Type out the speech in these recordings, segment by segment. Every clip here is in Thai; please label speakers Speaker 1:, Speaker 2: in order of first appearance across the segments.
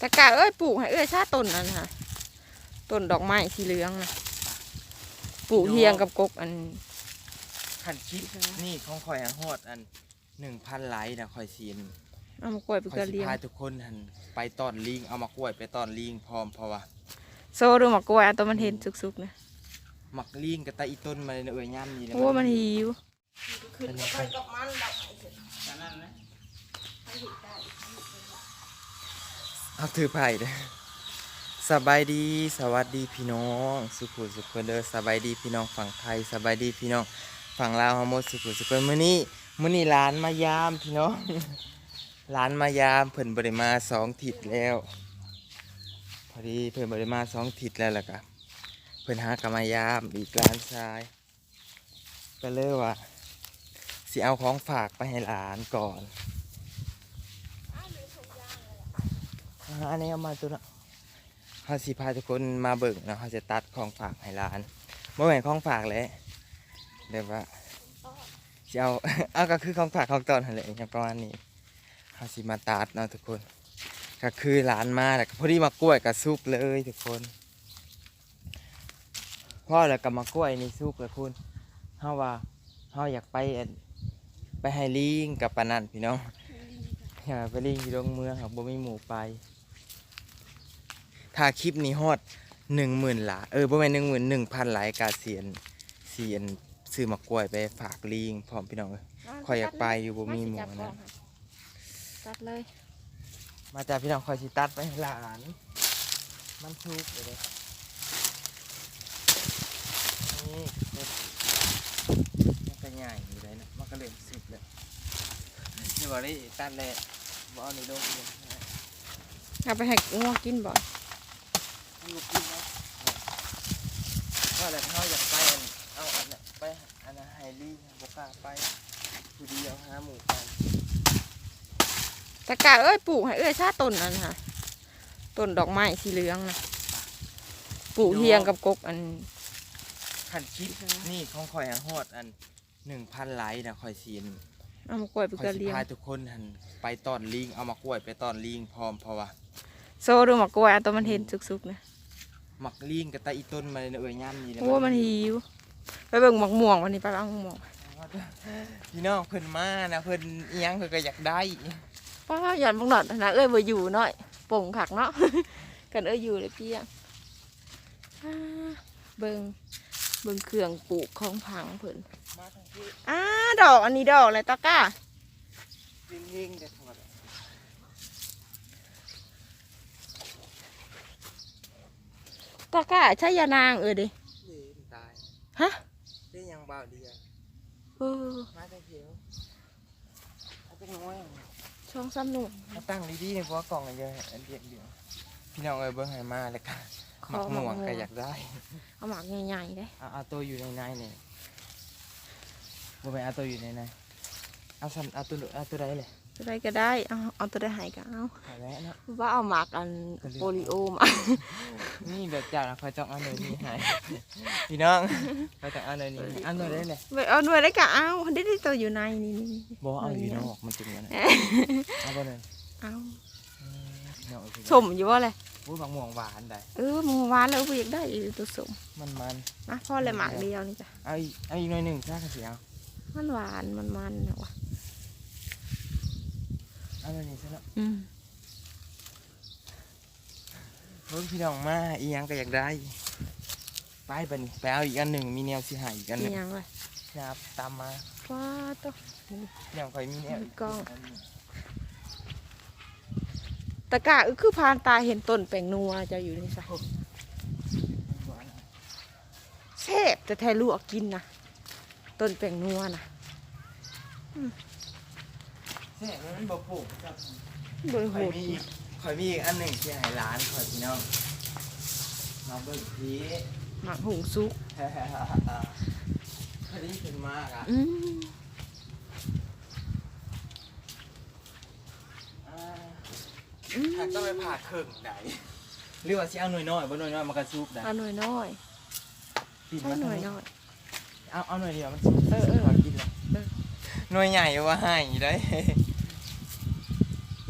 Speaker 1: ตะกะเอ้ยปลูกให้เอ้ยชาต้นนั่นค่ะต้นดอกไม้สีเหลืองนะปลูกเฮียงกับกกอัน
Speaker 2: ขันคิดนี่ของข่อยอันฮอดอันหนึ่งพันไลค์นะข่อยซีน
Speaker 1: เอามากล้วยไป
Speaker 2: ข่อ
Speaker 1: เก
Speaker 2: ย
Speaker 1: ลือ
Speaker 2: สิ
Speaker 1: เลี้ยง
Speaker 2: พาทุกคนหันไปตอนลิงเอามากล้วยไปตอนลิงพร้อมเพราะว่า
Speaker 1: โซ่ดูหมากกล้วยเอาตัวมันเห็นสุกๆนะ
Speaker 2: หมักลิงกับตาอีต้นมาเลยนะเอ้ยย่ำนี่นะ
Speaker 1: โอ้มันหิว
Speaker 2: เอาถือไผ่เด้อสบายดีสวัสดีพี่น้อง สุขุสุขเด้อสบายดีพี่น้องฝั่งไทยสบายดีพี่น้องฝั่งลาวฮอมดสุขุสุขคนมื้อนี้มื้อนี้ร้านมายามพี่น้องร้านมายามเพิ่นบริมาสองทิศแล้ว พอดีเพิ่นบริมาสองทิศแล้วล่ะกะเพิ่นหากมายามอีกร้านชาย ก็เลยว่าสิเอาของฝากไปให้หลานก่อน อ่าอันนี้เอามาตัวละเขาสิพาทุกคนมาเบิ่งเนาะเขาจะตัดของฝากให้หลานเมื่อไหร่ของฝากแหล้วเดี๋ยวว่าสิเอาเอาก็คือของฝากของตอนอะไรอย่างประมาณนี้เขาสิมาตัดเนาะทุกคน ก็คือหลานมาแล้วก็พอดีมากล้วยกับซุปเลยทุกคนพ่อแล้วก็มากล้วยนี่ซุปเลยคุณเฮาว่าเฮาอยากไปอันไปให้ลิงกับปานนันพี่น้องอยากไปลิงอยู่ตรงเมืองครับบ่มีหมู่ไป ถ้าคลิปนี้ฮอดหนึ่งหมื่นหลาเออบ่แม่นหนึ่งหมื่นหนึ่งพันหลายกาเสียนเสียนซื้อมากล้วยไปฝากลิงพร้อมพี่น้องเอ้ยข่อยอยากไปอยู่บ่มีหมู่นะ
Speaker 1: ตัดเลย
Speaker 2: มาจากพี่น้องคอยสิตัดไปให้หลาน มันทุกเลยเด้อนี่เป็นมันก็ใหญ่อยู่เลยนะมันก็เริ่มสุดแล้วนี่บอกได้ตัดเลยบอกเอาในโลกเลย
Speaker 1: เอาไปให้งัวกินบ่
Speaker 2: มันลูกกินนะว่าแต่เขาอยากไปอันเอาอันน่ะไปอันนั้นไฮลี่บกล้าไปผู้เดียวหาหมูไป
Speaker 1: ตะกะเอ้ยปลูกให้เอ้ยชาต้นนั่นค่ะต้นดอกไม้สีเหลืองนะปลูกเฮียงกับกกอัน
Speaker 2: ขันคิดนี่ของข่อยอันฮอดอันหนึ่งพันไลค์นะข่อยซีน
Speaker 1: เอามากล้วยไป
Speaker 2: ค
Speaker 1: เก
Speaker 2: อ
Speaker 1: ลื
Speaker 2: ย
Speaker 1: อ
Speaker 2: สิ
Speaker 1: เลี้ยง
Speaker 2: พาทุกคนหันไปตอนลิงเอามากล้วยไปตอนลิงพร้อมเพราะว่า
Speaker 1: โซ่ดูหมากกล้วยเอาตัวมันเห็นสุกๆนะ
Speaker 2: หมักลิงกับตาอีต้นมาเลยนะเอ้ยย่ำนี่นะ
Speaker 1: โอ้มันหิว ไปเบิ่งหมากม่วงวันนี้ไปเอาหมากม่วง
Speaker 2: พี่น้องเพิ่นมานะเพิ่นอิหยังเพิ่นก็อยากได้
Speaker 1: ป้าหย่อนบังหนอดนะเอ้ยบ่อยู่หน่อยป่งขักเนาะกันเอ้ยอยู่เลยพี่ยังอ่าเบิ่งเบิ่งเครื่องปลูกของผังเพิ่น
Speaker 2: มาทางที่
Speaker 1: อ่าดอกอันนี้ดอกอะไรตะกร้า
Speaker 2: ลิงลิงแต่ทอด
Speaker 1: ตะกร้าใช่ยานางเออเดิ
Speaker 2: ลิงตาย
Speaker 1: ฮะ
Speaker 2: ได้ยังเบาเดียว
Speaker 1: เออ
Speaker 2: มาทางเขียวเอาจังน้อย
Speaker 1: ช่องซ้ำหนุ่ม
Speaker 2: มาตั้งดีๆในเพราะว่ากล่องอันเดียวอันเดียวเดียวพี่น้องเอ้ยเบิ่งให้มาแล้วกันหมักม่วงก็อยากได้
Speaker 1: เอาหมากใหญ่ๆได้
Speaker 2: เอาเอาตัวอยู่ในในนี่บ่แม่นเอาตัวอยู่ในในเอาสันเอาตัวเอาตัวใดเลย
Speaker 1: ตัวใดก็ได้เอาเอาตัวใดใหายก็เอา
Speaker 2: เอาแล้วเนาะ
Speaker 1: ว่าเอาหมากอัน
Speaker 2: ก็เลือก
Speaker 1: โปลิโอมา
Speaker 2: นี่แบบจ่านะคอยจ้องเอาหน่อยนี่ให้พี่น้องคอยจ้องเอาหน่อยนี่ให้เอาหน่อยได้เลย
Speaker 1: ไปเอาหน่วยได้ก็เอาได้ได้ตัวอยู่ในนี่นี่นี่
Speaker 2: บ่เอาอยู่นอกมันจึงมันเอาบ่เลย
Speaker 1: เอา
Speaker 2: พี่น้องเอาไป
Speaker 1: สมอยู่ว่าเลย
Speaker 2: พูดบางม่วงหวานได้
Speaker 1: เออหมูหวานแล้วอยากได้อีกตัวสม
Speaker 2: มันมัน
Speaker 1: นะพ่อเลยหมากเดียวนี่จ้ะ
Speaker 2: เอาอีกเอาอีกหน่อยหนึ่งถ้าเขาสิเอา
Speaker 1: มันหวานมันมันนะวะ
Speaker 2: เอาหน่อยนี่ซะเนาะ
Speaker 1: อืม
Speaker 2: เพิ่งพี่น้องมาอีหยังก็อยากได้ไปบัดนี้ไปเอาอีกอันหนึ่งมีแนวสิใหายอีกอันห
Speaker 1: นี่
Speaker 2: นึ่ง
Speaker 1: ยังเลย
Speaker 2: ครับตามมา
Speaker 1: ว้าตัว
Speaker 2: พี่น้องคอยมีแนว
Speaker 1: กล้องตะกร้าเออคือพานตาเห็นต้นแปลงนัวจะอยู่นี่ซะแซ่บแต่แท้ลวกกินนะต้นแปลงนัวนะ
Speaker 2: แซ่บมันบ่ปลูกครับ
Speaker 1: บริ
Speaker 2: ข่
Speaker 1: โภ
Speaker 2: อย
Speaker 1: ค
Speaker 2: มีอีกข่อยมีอีกอันหนึ่งที่ให้ร้านข่อยพี่น้องมาเบิ่งพี
Speaker 1: หมักหุงซุก
Speaker 2: พอดีขึ้นมากอะ
Speaker 1: อืม
Speaker 2: อ่า
Speaker 1: อืม
Speaker 2: หากต้องไปผ่าครึ่งไหนหรือว่าสิเอาหน่วยน้อยบ่หน่วยน้อยมันก็ซุกได้
Speaker 1: เอาหน่อยน้อย
Speaker 2: ปิด
Speaker 1: ใช้
Speaker 2: มา
Speaker 1: หน่
Speaker 2: ทาง
Speaker 1: อย
Speaker 2: นี้
Speaker 1: น้อย
Speaker 2: เอาเอาหน่วยเดียวมันซุก
Speaker 1: เออเออ
Speaker 2: ขกินเลย
Speaker 1: เออ
Speaker 2: หน่วยใหญ่ว่าให้ได้ห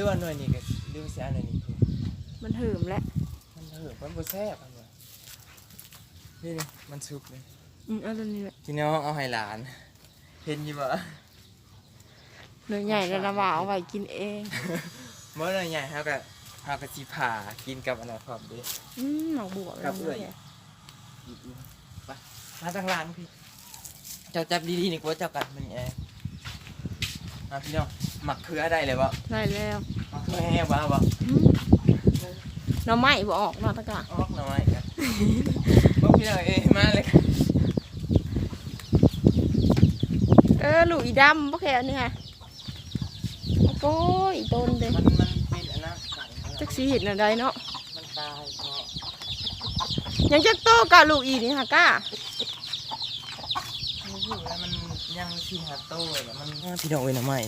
Speaker 2: รือว่าหน่วยนี้ก็หรือว่าสิเอาหน่วยนี้คือ
Speaker 1: มันเหิมแล้ว
Speaker 2: มันเถอะมันบ่แซ่บอันว่ะนี่นี่มันสุกเลย
Speaker 1: อืมเอาตัวนี้แหละ
Speaker 2: พี่น้องเอาให้หลาน เห็นอยู่บ่
Speaker 1: เนื้อใหญ่แล้วนะว่าเอาไว้กินเอง
Speaker 2: เมื่อไรใหญ่เฮาก็เฮาก็สิผ่ากินกับอันนั้นพร้อมเด้
Speaker 1: อืมหมักบวบ
Speaker 2: กับเอื้อยไปมาทางหลานพี่ เจ้าจับดีๆนี่กลัวเจ้ากัดมันแอ มาพี่น้องหมักเขือได้เลยบ่
Speaker 1: ได้แล้ว
Speaker 2: หมักเขือแห้งบ่เอาบ่
Speaker 1: อืมหน้ำไม้บ่ออกเนาะตะกะ
Speaker 2: ออกหน่อยกันพวกพี่น้องเอ้ยมาเลยกัน
Speaker 1: เออลูกอีดำบ่แค่อันนี้ค่ะโอ้ยอีต้นเด้
Speaker 2: มันมันเป็นอันนั้นไก่
Speaker 1: จักสีเห็ดอะไรเนาะ
Speaker 2: มันตายเพราะ
Speaker 1: ยังจะโตกับลูกอีนี่ค่ะก้า
Speaker 2: มันอยู่แล้วมันยังสิหาโตเลยแล้วมันพี่น้องเอ้ยน้ำใหม่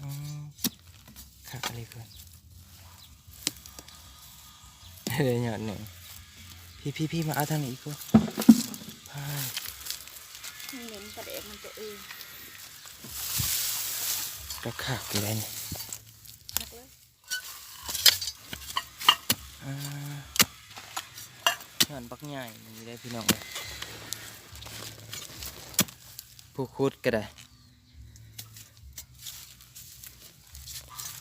Speaker 2: อืมขาอะไรเกินเฮ้ยหยอดหนึ่งพี่พี่พี่มาเอาทางนี้อีกก็พาย
Speaker 1: เน้นประเด็นมันตัวเอง
Speaker 2: ก็ขาดอยู่ได้นี่
Speaker 1: พักเลย
Speaker 2: อ่าหยอดบักใหญ่นี่ได้พี่น้องเลยผู้คุดก็ได้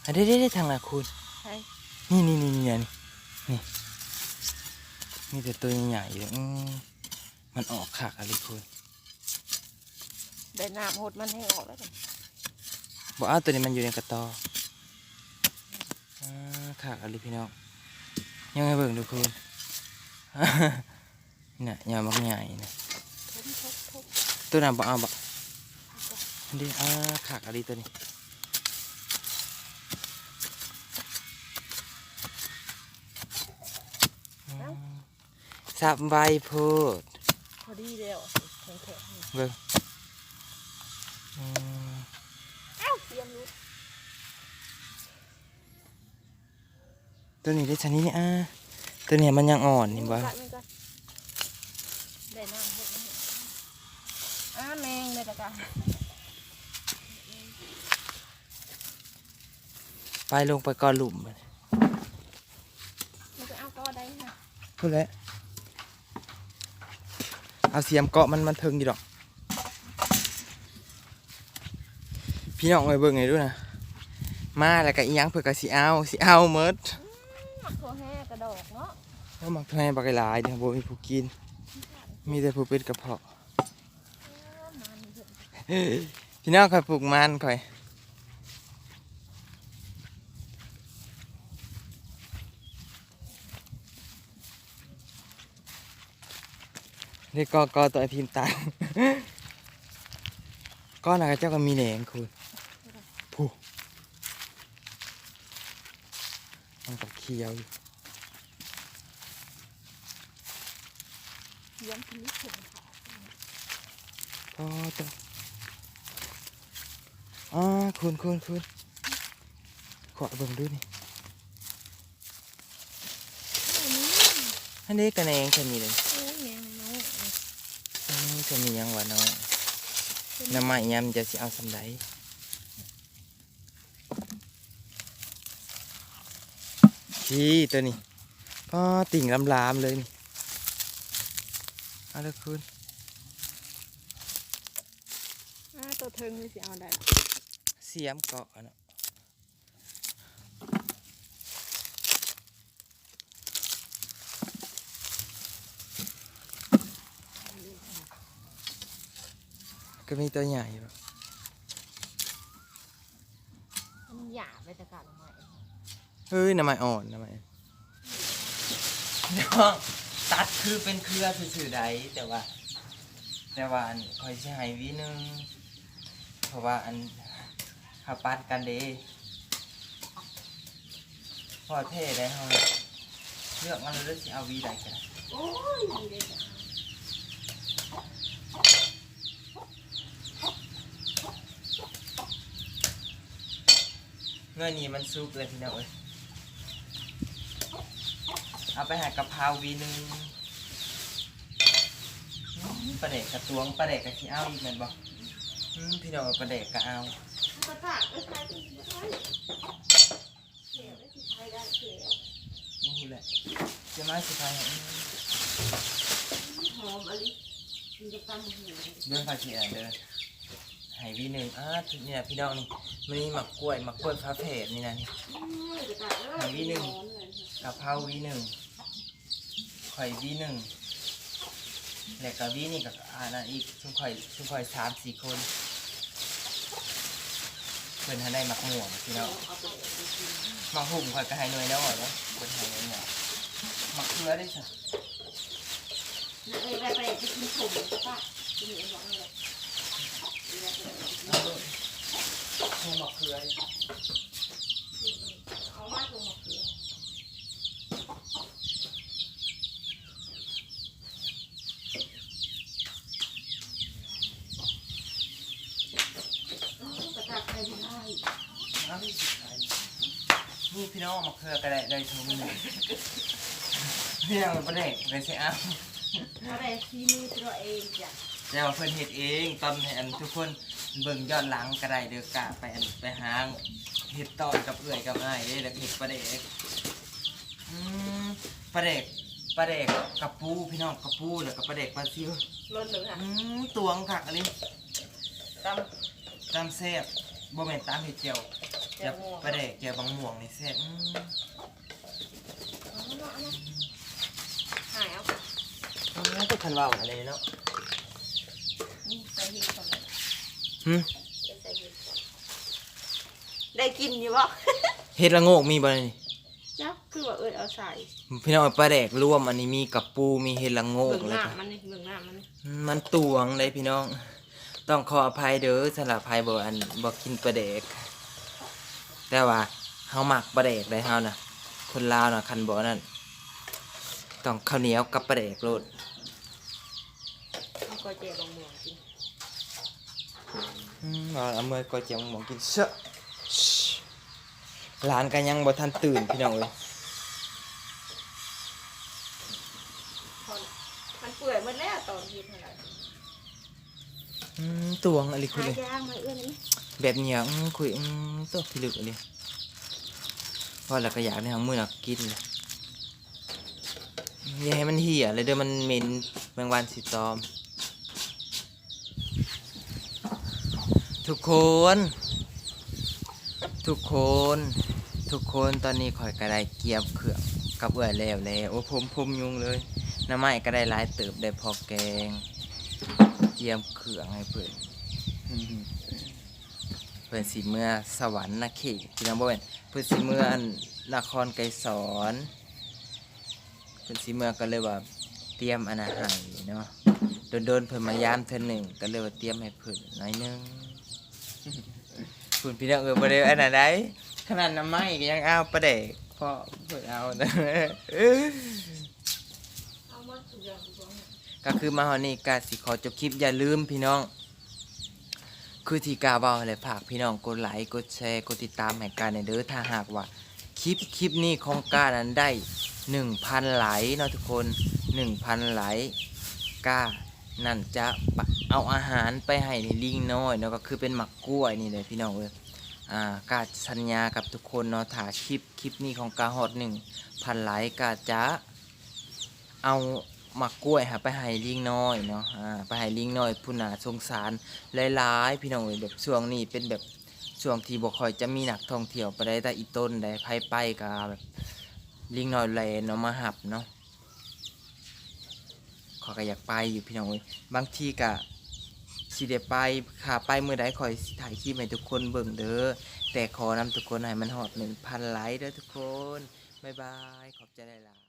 Speaker 2: อันนี้ได้ได้ทางละคุณ
Speaker 1: ใช่
Speaker 2: นี่นี่นี่นี่นี่นี่มีแต่ตัวใหญ่ๆอยู่อืมมันออกขากอะไรคุณ
Speaker 1: ได้น้ำหดมันให้ออกแล้วกัน
Speaker 2: บอกอ้าวตัวนี้มันอยู่ในกระตออ่าขากอะไรพี่น้องยังไงเบิ่งดูคุณนี่น่ะยามักใหญ่นะ
Speaker 1: ทุบทุบทุบ
Speaker 2: ตัวนั้นบอกเอาบอกดีอ่าขากอะไรตัวนี้อืมสับใบโพูด
Speaker 1: พอดีเดียวแข็งแข็ง
Speaker 2: เบิ่งอืม
Speaker 1: เอ้าเตรียมรู้
Speaker 2: ตัวนี้ได้ชนิดนี้อ่าตัวนี้มันยังอ่อนนี่บ่
Speaker 1: กัดมันกัดได้น้ำหดมันให้อ่าแมงเลยตะกะ
Speaker 2: ไปลงไปก่อนหลุมมัน
Speaker 1: มันจะเอาก็ได้ค่ะ
Speaker 2: พูดแล้วเอาเสียมเกาะมันมันเทิงอยู่ดอก พี่น้องเอ้ยเบิ่งไงด้วยนะมาแล้วก็อีหยังเพื่อกะสิเอาสิเอาเมิด
Speaker 1: หมักถั่วแห้กระดอกเนาะ
Speaker 2: แล้วมักทำไมบักหลายเนี่ยบ่มีผู้กิน มีแต่ผู้เป็นกระเพาะ
Speaker 1: มันเถอะ
Speaker 2: พี่น้องคอยปลูกมันคอยเรียกกอกอตัวไอพิมพ์ตังก้อนอะไรเจ้าก็มีแหนงคุณผู้ มันกับเคียวอยู่
Speaker 1: เลี้ยงกินนิดเดียว
Speaker 2: ก็ตัวอ่าคุณคุณคุณขอเบิ่งดูนี่อันนี้กระแหนงจะมีเลย
Speaker 1: โอ้ยแมงน้อย
Speaker 2: อืมจะมีหยังวะน้องน้ำใหม่ยำจะสิเอาสำได พี่ตัวนี้ก็ติ่งลำลามๆเลยนี่เอาละคุณ
Speaker 1: อ่าตัวเทิงนี่สิเอาได้ล่ะ
Speaker 2: เสียมเกาะเนาะก็มีตัวใหญ่อยู่
Speaker 1: มันหยาบไปตะกะลงมา
Speaker 2: เฮ้ยน้ำมันอ่อนน้ำมันน้องตัดคือเป็นเครือสื่อๆใดแต่ว่า แต่ว่าอันคอยสิใหายวินึงเพราะว่าอันหาปัดกันเด้พอเท่ได้เฮาเลือกมันเลยเลือกสิเอาวีใดกัน
Speaker 1: โอ้ยดีเลยจ้ะ
Speaker 2: เงื่อนนี้มันซุกเลยพี่น้องเอ้ย เอาไปหากะเพราวีนึงปลาเด็กกระตวงปลาเด็กกระขี้เอาอีกแม่นบ่อืมพี่น้องปลาเด็กก็เอา
Speaker 1: ก็ตากไม่ใช่ไม่ใช่เขียวไม่ใช่ได้เขียว
Speaker 2: โอ้โหแหละจะมาสิพายให้อืม
Speaker 1: หอมอะไรกินกับตำหู
Speaker 2: เรื่องภาษีอะเด้อให้วีหนึ่งอ่าเนี่ยพี่น้องนี่มันนี่หมักกล้วยหมักกล้วยพระเพทนี่นะนี่
Speaker 1: หาวิหนึ่ง
Speaker 2: กะเพราวีหนึ่งข่อยวีหนึ่งแล้วก็วีนี่กับอ่านั่นอีกชุมข่อยชุมข่อยสามสี่คนเพิ่นให้ได้หมักม่วงพี่น้องหมักหุ่มข่อยก็ให้หน่วยน้อยเนาะเพิ่นให้หน่วยหน่อยหมักเกลือได้สั่
Speaker 1: เอ้ยไปไปจะกินผมป้ากินเองบอกเลย
Speaker 2: เอาเลยหหมักเกลือ
Speaker 1: เอามาตรงหมดเลยกระตากใครไม่ได้
Speaker 2: เอาสิใส่ นี่พี่น้องมักเกลือก็ไดได้ทุกมื้อพี่น้องบ่ได้ไปสิเอา
Speaker 1: อะไรที่มือตัวเองจ้ะ
Speaker 2: แต่ว่าเพิ่นเฮ็ดเองตอนให้อันทุกคนเบิ่งย้อนหลังก็ไดเด้อกะไปอันไปหางเฮ็ดตอนกับเอื้อยกับไอ้ายเด้แล้วก็เฮ็ดปลาเด็กอืมปลาเด็กปลาเด็กกับปูพี่น้องกับปูแล้วก็ปลาเด็กปลาซิว
Speaker 1: ลดเลยค่ะ
Speaker 2: อืมตวงคักอันนี้
Speaker 1: ต
Speaker 2: ตามแซ่บบ่แม่นตามเฮ็ดเจียวำจะปลาเด็กเจียวบางม่วงนี่แซ่บอืม
Speaker 1: หายเอา
Speaker 2: อืมก็ทันเว้าอะไรเนาะ
Speaker 1: นี่ใส่เห็ดก่อนเลย
Speaker 2: หึ
Speaker 1: ใส่เห็ดก่อนได้กินอยู่บ่
Speaker 2: เฮ็ดละโงกมีบ่นี่
Speaker 1: เจ้าคือว่าเอ้ยเอาใส่
Speaker 2: พี่น้องปลาแดกรวมอันนี้มีกับปูมีเฮ็ดละโงก
Speaker 1: เบิ่งห
Speaker 2: แล้ว
Speaker 1: น้า
Speaker 2: ก็
Speaker 1: มันนี่เบิ่งหน้ามันนี่
Speaker 2: มันตวงเลยพี่น้อง ต้องขออภัยเด้อสำหรับภัยบ่อันบ่กินปลาแดก แต่ว่าเฮามักปลาแดกได้เฮาน่ะคนลาวน่ะคันบ่นั่นต้องข้าวเหนียวกับปลาแดกโลด
Speaker 1: เอากระเจี๊ยบบางม่วงกิน
Speaker 2: อืมเอาเอามือก็เจียมหมองกินเชอะหลานก็ยังบ่ทันตื่นพี่น้องเอ้ย
Speaker 1: พอน่ะมันเปื่อยหมดแล้วตอนกินเท่าไหร่
Speaker 2: อืมตวงอะไรคุ
Speaker 1: หา
Speaker 2: เลย
Speaker 1: ยางมาเอื้อนนี่
Speaker 2: แบบเนี้ยคุยตัวพิลึกเลยพอแล้วก็อยากได้ทางมือนักกินเลยอย่าให้มันเหี่ยเลยเด้อมันเหม็นแมงวันสีตอม ทุกคน ทุกคน ทุกคนตอนนี้ข่อยก็ไดเกียบเครื่องกับเอื่อยแล้วแล้วโอ้ผมผมยุงเลยน้ำไม้ก็ได้หลายเติบได้พอแกง เกียมเครื่องให้เพื่อน เพื่อนสีเมื่อสวรรค์นะเขตพี่น้องบ่เป็นเพื่อนสีเมื่ออันนครไกรสอนเพื่อนสีเมื่อก็เลยว่าเตรียมอนอาหารเนาะโดนโดนๆเพิ่นมายามเทื่อหนึ่งก็เลยว่าเตรียมให้เพิ่นหน่อยหนึงคุณพี่น้องเออบ่ได้อันนั้นได้ขนาดน้ำไม้ก็ยังเอาประเดกพ่อเพิ่นเอานะ
Speaker 1: เอามาทุกอย่างทุกอย่าง
Speaker 2: ก็คือมาฮอดนี่กาสิขอจบคลิปอย่าลืมพี่น้อง คือที่กาเบาเลยฝากพี่น้องกดไลค์กดแชร์กดติดตามให้การในเด้อถ้าหากว่าคลิปคลิปนี้ของกานั้นได้หนึ่งพันไลค์เนาะทุกคนหนึ่งพันไลค์กานั่นจะเอาอาหารไปให้ในลิงน้อยเนาะก็คือเป็นหมักกล้วยนี่เลยพี่น้องเอ้ยอ่ากาสัญญากับทุกคนเนาะถ่าคลิปคลิปนี้ของกาฮอดหนึ่งพันไลค์กาจะเอา หมักกล้วยหาไปให้ลิงน้อยเนาะอ่าไปให้ลิงน้อยผู้น่าสงสารหลายๆพี่น้องเอ้ยแบบช่วงนี้เป็นแบบช่วงที่บ่ค่อยจะมีนักท่องเที่ยวไปได้แต่อีต้นได้ไผไปก็แบบลิงน้อยแลนเนาะมาหับเนาะขอยก็อยากไปอยู่พี่น้องเอ้ยบางทีก็สิได้ไปขาไปเมื่อใดคอยสิถ่ายคลิปให้ทุกคนเบิ่งเด้อแต่ขอนำทุกคนให้มันฮอด1,000ไลค์เด้อทุกคนบ๊ายบายขอบใจหลายๆ